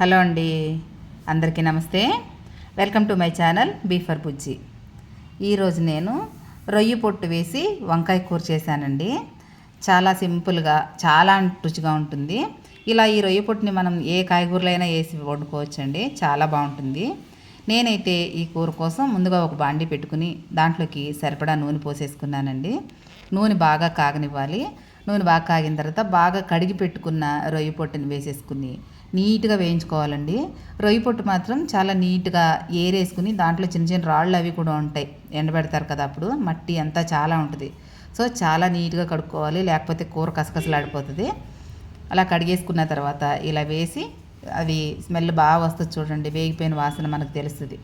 Hello అండి. అందరికీ నమస్తే. వెల్కమ్ టు మై ఛానల్ బీఫర్ బుజ్జి. ఈరోజు నేను రొయ్యి పొట్టు వేసి వంకాయ కూర చేశానండి. చాలా సింపుల్గా చాలా రుచిగా ఉంటుంది. ఇలా ఈ రొయ్యి పొట్టుని మనం ఏ కాయగూరలైనా వేసి వండుకోవచ్చండి. చాలా బాగుంటుంది. నేనైతే ఈ కూర కోసం ముందుగా ఒక బాండి పెట్టుకుని దాంట్లోకి సరిపడా నూనె పోసేసుకున్నానండి. నూనె బాగా కాగనివ్వాలి. నూనె బాగా కాగిన తర్వాత బాగా కడిగి పెట్టుకున్న రొయ్యి పొట్టుని వేసేసుకుని నీట్గా వేయించుకోవాలండి. రొయ్యి పొట్టు మాత్రం చాలా నీట్గా ఏరేసుకుని దాంట్లో చిన్న చిన్న రాళ్ళు అవి కూడా ఉంటాయి. ఎండబెడతారు కదా అప్పుడు మట్టి అంతా చాలా ఉంటుంది. సో చాలా నీట్గా కడుక్కోవాలి. లేకపోతే కూర కసకసలాడిపోతుంది. అలా కడిగేసుకున్న తర్వాత ఇలా వేసి అవి స్మెల్ బాగా వస్తుంది చూడండి. వేగిపోయిన వాసన మనకు తెలుస్తుంది.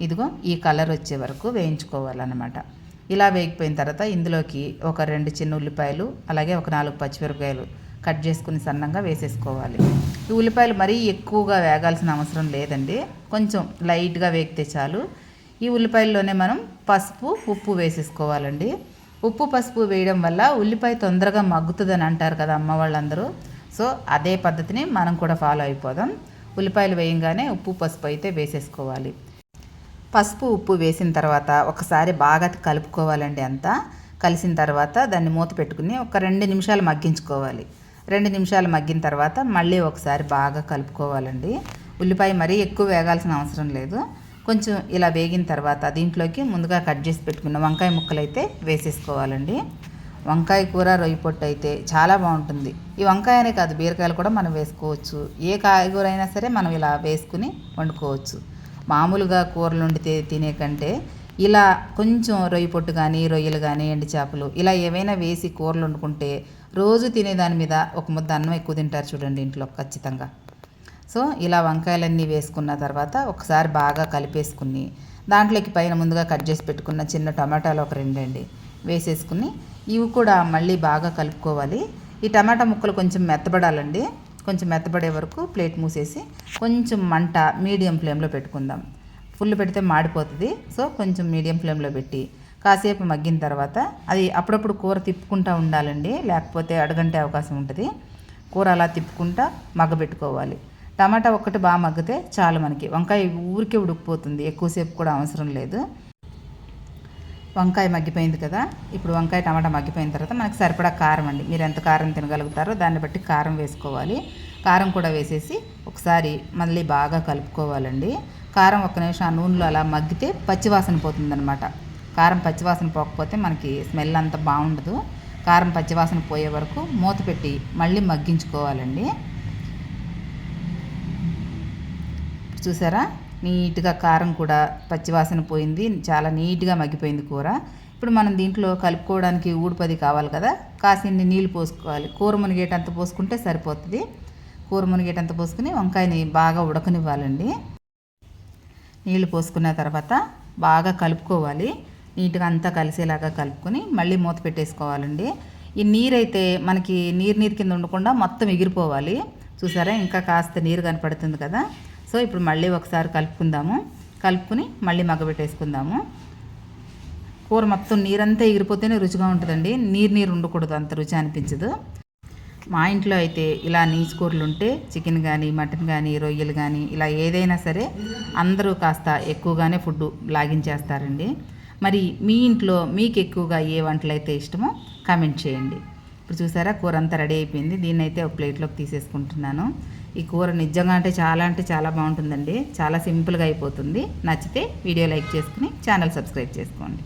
ఇదిగో ఈ కలర్ వచ్చే వరకు వేయించుకోవాలన్నమాట. ఇలా వేగిపోయిన తర్వాత ఇందులోకి ఒక రెండు చిన్న ఉల్లిపాయలు అలాగే ఒక నాలుగు పచ్చిమిరపకాయలు కట్ చేసుకుని సన్నంగా వేసేసుకోవాలి. ఈ ఉల్లిపాయలు మరీ ఎక్కువగా వేగాల్సిన అవసరం లేదండి. కొంచెం లైట్గా వేగితే చాలు. ఈ ఉల్లిపాయల్లోనే మనం పసుపు ఉప్పు వేసేసుకోవాలండి. ఉప్పు పసుపు వేయడం వల్ల ఉల్లిపాయ తొందరగా మగ్గుతుందని అంటారు కదా అమ్మ వాళ్ళందరూ. సో అదే పద్ధతిని మనం కూడా ఫాలో అయిపోదాం. ఉల్లిపాయలు వేయంగానే ఉప్పు పసుపు అయితే వేసేసుకోవాలి. పసుపు ఉప్పు వేసిన తర్వాత ఒకసారి బాగా కలుపుకోవాలండి అంతా. కలిసిన తర్వాత దాన్ని మూత పెట్టుకుని ఒక రెండు నిమిషాలు మగ్గించుకోవాలి. రెండు నిమిషాలు మగ్గిన తర్వాత మళ్ళీ ఒకసారి బాగా కలుపుకోవాలండి. ఉల్లిపాయ మరీ ఎక్కువ వేగాల్సిన అవసరం లేదు. కొంచెం ఇలా వేగిన తర్వాత దీంట్లోకి ముందుగా కట్ చేసి పెట్టుకున్న వంకాయ ముక్కలు అయితే వేసేసుకోవాలండి. వంకాయ కూర రొయ్యి పొట్టు అయితే చాలా బాగుంటుంది. ఈ వంకాయనే కాదు బీరకాయలు కూడా మనం వేసుకోవచ్చు. ఏ కాయగూర అయినా సరే మనం ఇలా వేసుకుని వండుకోవచ్చు. మామూలుగా కూరలు వండితే తినే కంటే ఇలా కొంచెం రొయ్య పొట్టు కానీ రొయ్యలు కానీ ఎండి చేపలు ఇలా ఏవైనా వేసి కూరలు వండుకుంటే రోజు తినేదాని మీద ఒక ముద్ద అన్నం ఎక్కువ తింటారు చూడండి ఇంట్లో ఖచ్చితంగా. సో ఇలా వంకాయలన్నీ వేసుకున్న తర్వాత ఒకసారి బాగా కలిపేసుకుని దాంట్లోకి పైన ముందుగా కట్ చేసి పెట్టుకున్న చిన్న టమాటాలు ఒక రెండండి వేసేసుకుని ఇవి కూడా మళ్ళీ బాగా కలుపుకోవాలి. ఈ టమాటా ముక్కలు కొంచెం మెత్తబడాలండి. కొంచెం మెత్తబడే వరకు ప్లేట్ మూసేసి కొంచెం మంట మీడియం ఫ్లేమ్లో పెట్టుకుందాం. ఫుల్ పెడితే మాడిపోతుంది. సో కొంచెం మీడియం ఫ్లేమ్లో పెట్టి కాసేపు మగ్గిన తర్వాత అది అప్పుడప్పుడు కూర తిప్పుకుంటూ ఉండాలండి. లేకపోతే అడగంటే అవకాశం ఉంటుంది. కూర అలా తిప్పుకుంటా మగ్గబెట్టుకోవాలి. టమాటా ఒక్కటి బాగా మగ్గితే చాలు మనకి. వంకాయ ఊరికే ఉడికిపోతుంది. ఎక్కువసేపు కూడా అవసరం లేదు. వంకాయ మగ్గిపోయింది కదా. ఇప్పుడు వంకాయ టమాటా మగ్గిపోయిన తర్వాత మనకి సరిపడా కారం అండి. మీరు ఎంత కారం తినగలుగుతారో దాన్ని బట్టి కారం వేసుకోవాలి. కారం కూడా వేసేసి ఒకసారి మళ్ళీ బాగా కలుపుకోవాలండి. కారం ఒక నిమిషం ఆ నూనెలో అలా మగ్గితే పచ్చివాసన పోతుందనమాట కారం పచ్చివాసన పోకపోతే మనకి స్మెల్ అంత బాగుండదు. కారం పచ్చివాసన పోయే వరకు మూత పెట్టి మళ్ళీ మగ్గించుకోవాలండి. చూసారా? నీట్గా కారం కూడా పచ్చివాసన పోయింది. చాలా నీట్గా మగ్గిపోయింది కూర. ఇప్పుడు మనం దీంట్లో కలుపుకోవడానికి ఊడిపది కావాలి కదా? కాసిన్ని నీళ్ళు పోసుకోవాలి. కూర మునిగేటంత పోసుకుంటే సరిపోతుంది. కూర మునిగేటంత పోసుకుని వంకాయని బాగా ఉడకనివ్వాలండి. నీళ్ళు పోసుకున్న తర్వాత బాగా కలుపుకోవాలి. నీట్గా అంతా కలిసేలాగా కలుపుకొని మళ్ళీ మూత పెట్టేసుకోవాలండి. ఈ నీరైతే మనకి నీరు నీరు కింద ఉండకుండా మొత్తం ఎగిరిపోవాలి. చూసారా? ఇంకా కాస్త నీరు కనపడుతుంది కదా? సో ఇప్పుడు మళ్ళీ ఒకసారి కలుపుకుందాము. కలుపుకుని మళ్ళీ మగ్గబెట్టేసుకుందాము కూర మొత్తం నీరంతా ఎగిరిపోతేనే రుచిగా ఉంటుందండి. నీరు నీరు ఉండకూడదు అంత రుచి అనిపించదు. మా ఇంట్లో అయితే ఇలా నీచు కూరలు ఉంటే చికెన్ కానీ మటన్ కానీ రొయ్యలు కానీ ఇలా ఏదైనా సరే అందరూ కాస్త ఎక్కువగానే ఫుడ్ లాగించేస్తారండి. మరి మీ ఇంట్లో మీకు ఎక్కువగా ఏ వంటలు అయితే ఇష్టమో కామెంట్ చేయండి. ఇప్పుడు చూసారా కూర అంతా రెడీ అయిపోయింది. దీన్ని అయితే ఒక ప్లేట్లోకి తీసేసుకుంటున్నాను. ఈ కూర నిజంగా అంటే చాలా అంటే చాలా బాగుంటుందండి. చాలా సింపుల్గా అయిపోతుంది. నచ్చితే వీడియో లైక్ చేసుకుని ఛానల్ సబ్స్క్రైబ్ చేసుకోండి.